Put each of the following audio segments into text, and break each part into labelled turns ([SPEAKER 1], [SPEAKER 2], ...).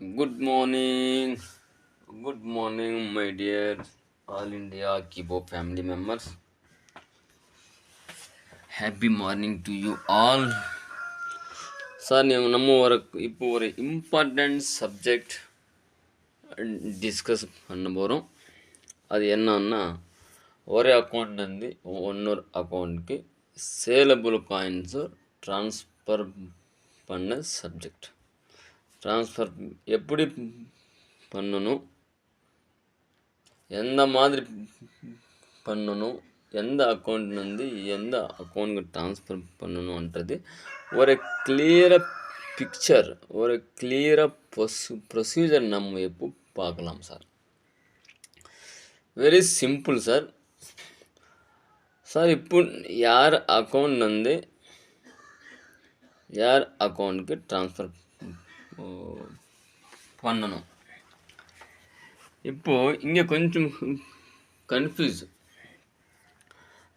[SPEAKER 1] Good morning. Good morning, my dear All India Kibo family members. Happy morning to you all. Sir நீங்கள் நம்ம ஒரு இப்போ ஒரு important subject discuss பண்ண போகிறோம் அது என்னன்னா ஒரே அக்கௌண்ட்லேருந்து இன்னொரு அக்கௌண்ட்டுக்கு சேலபிள் காயின்ஸு ட்ரான்ஸ்ஃபர் பண்ண சப்ஜெக்ட் ட்ரான்ஸ்ஃபர் எப்படி பண்ணணும்? எந்த மாதிரி பண்ணணும்? எந்த அக்கௌண்ட்லேருந்து எந்த அக்கௌண்ட்டுக்கு ட்ரான்ஸ்ஃபர் பண்ணணுன்றது ஒரு கிளியராக பிக்சர் ஒரு கிளியராக ப்ரொசு ப்ரொசீஜர் நம்ம எப்போ பார்க்கலாம் sir very simple sir sir இப்போ யார் அக்கௌண்ட் வந்து யார் அக்கௌண்ட்டுக்கு ட்ரான்ஸ்ஃபர் பண்ணணும். இப்போது இங்கே கொஞ்சம் கன்ஃபியூஸ்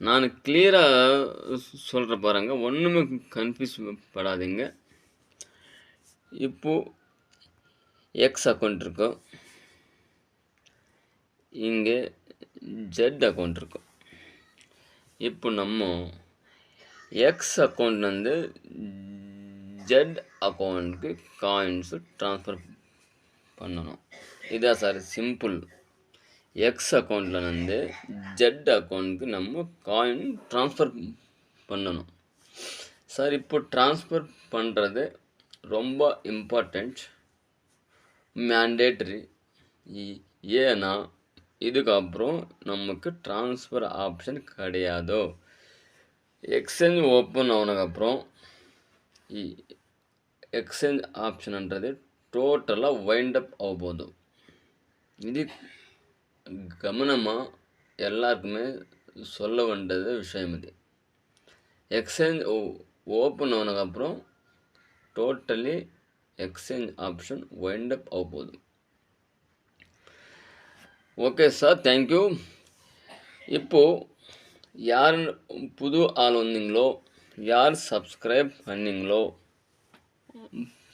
[SPEAKER 1] நான் கிளியராக சொல்கிற பாருங்க. ஒன்றுமே கன்ஃபியூஸ் படாதீங்க. இப்போது எக்ஸ் அக்கௌண்ட் இருக்கும் இங்கே ஜெட் அக்கௌண்ட் இருக்கும் இப்போ நம்ம எக்ஸ் அக்கௌண்ட்லேருந்து ஜெட் அக்கௌண்ட்டுக்கு காயின்ஸு ட்ரான்ஸ்ஃபர் பண்ணணும். இதான் சார் சிம்பிள் எக்ஸ் அக்கௌண்ட்லேருந்து ஜெட் அக்கௌண்ட்டுக்கு நம்ம காயின் ட்ரான்ஸ்ஃபர் பண்ணணும். சார் இப்போ ட்ரான்ஸ்ஃபர் பண்ணுறது ரொம்ப இம்பார்ட்டண்ட் மேண்டேட்ரி ஏன்னா இதுக்கப்புறம் நமக்கு ட்ரான்ஸ்ஃபர் ஆப்ஷன் கிடையாதோ? எக்ஸ்சேஞ்ச் ஓப்பன் ஆனதுக்கப்புறம் ఎక్స్చేంజ్ ఆప్షన్ అంటది టోటల్గా వైండప్ అవబోదు ఇది கவனமாக எல்லாருக்குமே சொல்ல வேண்டியது விஷயம் இது எக்ஸ்சேஞ்ச் ஓப்பன் ஆனதுக்கப்புறம் totally exchange option wind up ஆக போகுது ஓகே சார் தேங்க்யூ இப்போது யார் புது ஆள் வந்தீங்களோ யார் சப்ஸ்கிரைப் பண்ணீங்களோ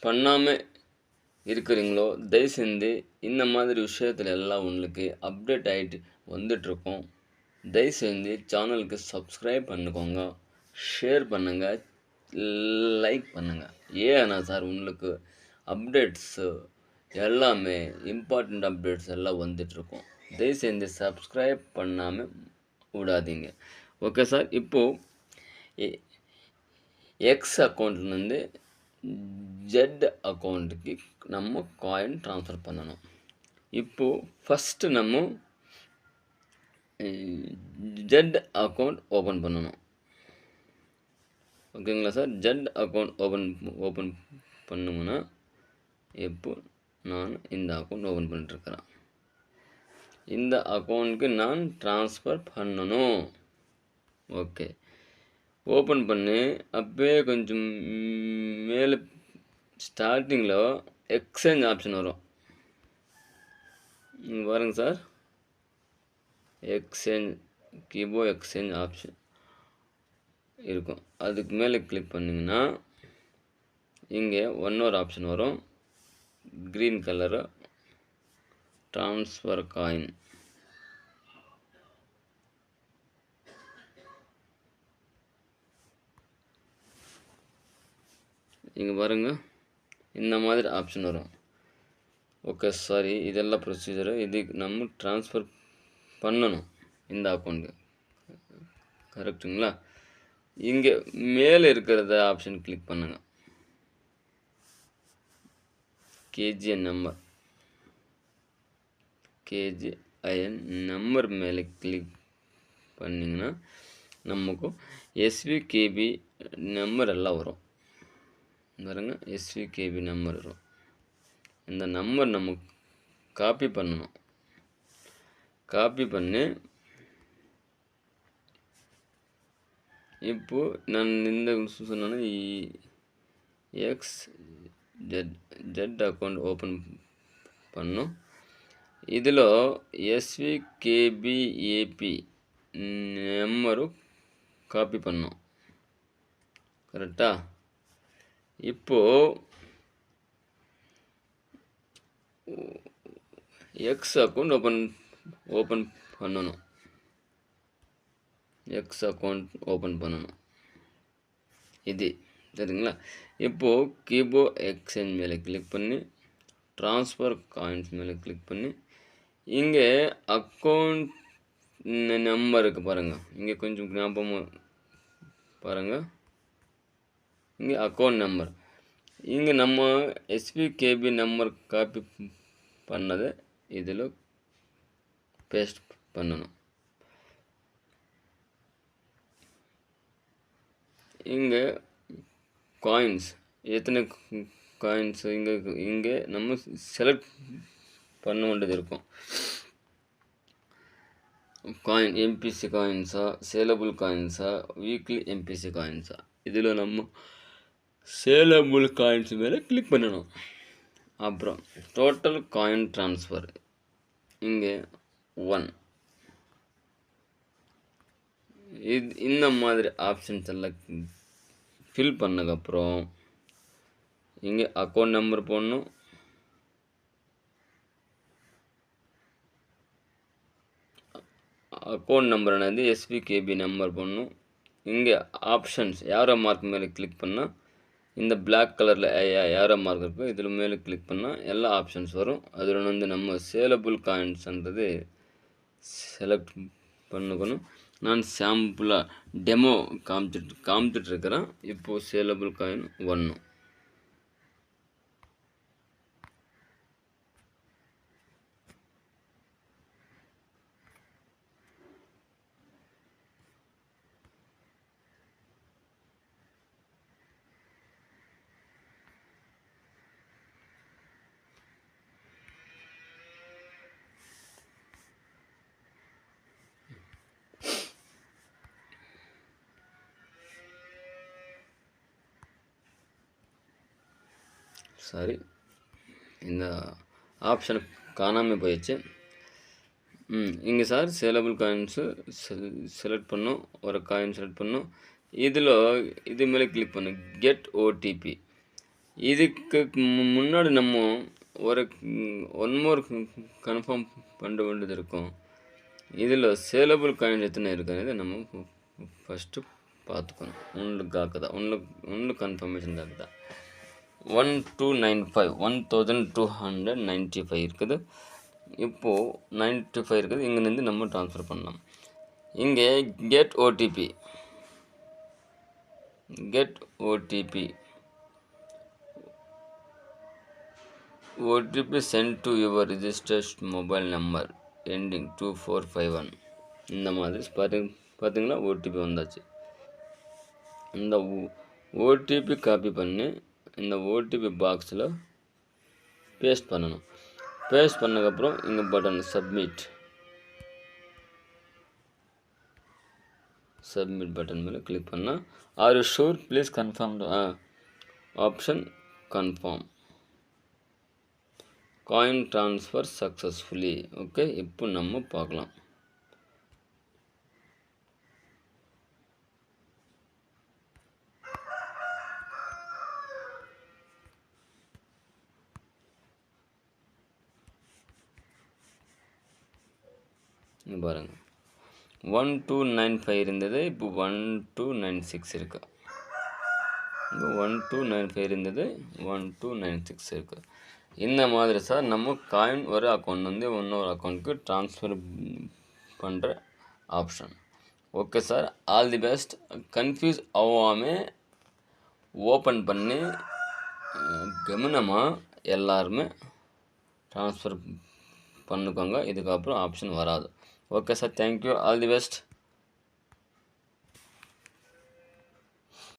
[SPEAKER 1] பண்ணாமல் இருக்கிறீங்களோ தயவு செஞ்சு இந்த மாதிரி விஷயத்துல எல்லாம் உங்களுக்கு அப்டேட் ஆகிட்டு வந்துட்ருக்கோம் தயவு செஞ்சு சேனலுக்கு சப்ஸ்கிரைப் பண்ணிக்கோங்க ஷேர் பண்ணுங்கள் லைக் பண்ணுங்கள் ஏன்னா சார் உங்களுக்கு அப்டேட்ஸு எல்லாமே இம்பார்ட்டண்ட் அப்டேட்ஸ் எல்லாம் வந்துட்ருக்கோம் தயவு செஞ்சு சப்ஸ்கிரைப் பண்ணாமல் விடாதீங்க ஓகே சார் இப்போது எக்ஸ் அக்கௌண்ட்லேருந்து ஜெட் அக்கௌண்ட்டுக்கு நம்ம காயின் ட்ரான்ஸ்ஃபர் பண்ணணும். இப்போது ஃபஸ்ட்டு நம்ம ஜெட் அக்கௌண்ட் ஓப்பன் பண்ணணும். ஓகேங்களா sir Z account open open பண்ணுங்கன்னா இப்போ நான் இந்த அக்கௌண்ட் ஓப்பன் பண்ணிட்டுருக்கிறேன்? இந்த அக்கௌண்ட்டுக்கு நான் ட்ரான்ஸ்ஃபர் பண்ணணும். ஓகே ஓப்பன் பண்ணி. அப்பயே கொஞ்சம் மேலே ஸ்டார்டிங்கில் எக்ஸ்சேஞ்ச் ஆப்ஷன் வரும். இங்கே பாருங்கள் சார் எக்ஸ்சேஞ்ச் கீபோ எக்ஸ்சேஞ்ச் ஆப்ஷன் இருக்கும். அதுக்கு மேலே கிளிக் பண்ணிங்கன்னா இங்கே ஒன் ஒரு ஆப்ஷன் வரும். க்ரீன் கலரு ட்ரான்ஸ்ஃபர் காயின் இங்கே பாருங்கள் இந்த மாதிரி ஆப்ஷன் வரும். ஓகே சாரி இதெல்லாம் ப்ரொசீஜரு இது நம்ம ட்ரான்ஸ்ஃபர் பண்ணணும் இந்த அக்கௌண்ட்டுக்கு கரெக்டுங்களா இங்கே மேலே இருக்கிறத ஆப்ஷன் கிளிக் பண்ணுங்கள் கேஜிஎன் நம்பர் கேஜிஐஎன் நம்பர் மேலே கிளிக் பண்ணிங்கன்னா நமக்கு எஸ்விகேபி நம்பர் எல்லாம் வரும். பாருங்க எஸ்விகேபி நம்பர் வரும் இந்த நம்பர் நம்ம காப்பி பண்ணணும் காப்பி பண்ணி இப்போது நான் இந்த சொன்னேன்னா X Z Z account open பண்ணும் இதில் ఎస్వికేబిఏపి నెంబరు కాపీ பண்ணோம் கரெக்டா இப்போ எக்ஸ் அக்கௌண்ட் ஓப்பன் ஓப்பன் பண்ணணும். எக்ஸ் அக்கௌண்ட் ஓப்பன் பண்ணணும். இது சரிங்களா இப்போது கீபோ எக்ஸ்சேஞ்ச் மேலே கிளிக் பண்ணி ட்ரான்ஸ்ஃபர் காயின்ஸ் மேலே கிளிக் பண்ணி இங்கே அக்கௌண்ட் நம்பருக்கு பாருங்கள் இங்கே கொஞ்சம் ஞாபகமாக பாருங்கள் இங்கே அக்கௌண்ட் நம்பர் இங்கே நம்ம எஸ்பிகேபி நம்பர் காப்பி பண்ணதை இதில் பேஸ்ட் பண்ணணும். இங்கே காயின்ஸ் எத்தனை காயின்ஸ் இங்கே இங்கே நம்ம செலக்ட் பண்ண வேண்டியது இருக்கும். காயின் எம்பிசி காயின்ஸா சேலபிள் காயின்ஸா வீக்லி எம்பிசி காயின்ஸா இதில் நம்ம சேலம் சேலமுல் காயின்ஸ் மேலே கிளிக் பண்ணணும். அப்புறம் டோட்டல் காயின் ட்ரான்ஸ்ஃபர் இங்கே ஒன் இது இந்த மாதிரி ஆப்ஷன்ஸ் எல்லாம் ஃபில் பண்ணதுக்கப்புறம் இங்கே அக்கௌண்ட் நம்பர் போடணும். அக்கௌண்ட் நம்பர் என்னது? எஸ்பிகேபி நம்பர் போடணும். இங்கே ஆப்ஷன்ஸ் யாரோ மார்க் மேலே கிளிக் பண்ணால் இந்த பிளாக் கலரில் யாரோ மார்க் இருக்கும் இதில் மேலே கிளிக் பண்ணால் எல்லா ஆப்ஷன்ஸ் வரும். அதில் வந்து நம்ம சேலபிள் காயின்ஸ்ன்றது செலக்ட் பண்ணிக்கணும். நான் சாம்பிளாக டெமோ காமிச்சிட்டு காமிச்சிட்ருக்கிறேன் இப்போது சேலபிள் காயின் ஒன்று சாரி. இந்த ஆப்ஷன் காணாமல் போயிடுச்சு. ம் இங்கே சார் சேலபிள் காயின்ஸு செலக்ட் பண்ணும் ஒரு காயின் செலக்ட் பண்ணும் இதில் இது மேலே கிளிக் பண்ணு. கெட் ஓடிபி இதுக்கு முன்னாடி நம்ம ஒரு ஒன் மோர் கன்ஃபார்ம் பண்ண வேண்டியது இருக்கும். இதில் சேலபிள் காயின் எத்தனை இருக்குன்னு நம்ம ஃபஸ்ட்டு பார்த்துக்கணும். ஒன்று காக்குதா? ஒன்று ஒன்று confirmation காக்குதா? One two nine five one thousand two hundred ninety five இருக்குது. இப்போது நைன்ட்டி ஃபைவ் இருக்குது. இங்கேருந்து நம்ம ட்ரான்ஸ்ஃபர் பண்ணலாம். இங்கே get OTP get OTP OTP sent to your registered mobile number ending two four five one இந்த மாதிரி பார்த்து பார்த்தீங்களா? ஓடிபி வந்தாச்சு. இந்த ஓடிபி காப்பி பண்ணி இந்த ஓடிபி பாக்ஸில் பேஸ்ட் பண்ணணும். பேஸ்ட் பண்ணதுக்கப்புறம் இங்கே பட்டன் சப்மிட் சப்மிட் பட்டன் மேலே கிளிக் பண்ணால் are you sure please confirm option confirm coin transfer successfully okay இப்போ நம்ம பார்க்கலாம். பாருங்கள் ஒன் டூ நைன் ஃபைவ் இருந்தது இப்போ ஒன் டூ நைன் சிக்ஸ் இருக்குது இப்போ ஒன் டூ நைன் ஃபைவ் இருந்தது ஒன் டூ நைன் சிக்ஸ் இருக்குது இந்த மாதிரி சார் நம்ம காயின் ஒரு அக்கௌண்ட் வந்து இன்னொரு அக்கௌண்ட்டுக்கு ட்ரான்ஸ்ஃபர் பண்ணுற option okay sir all the best confuse ஆகாமல் ஓப்பன் பண்ணி கவனமாக எல்லாருமே ட்ரான்ஸ்ஃபர் பண்ணிக்கோங்க. இதுக்கப்புறம் ஆப்ஷன் வராது. Okay sir thank you all the best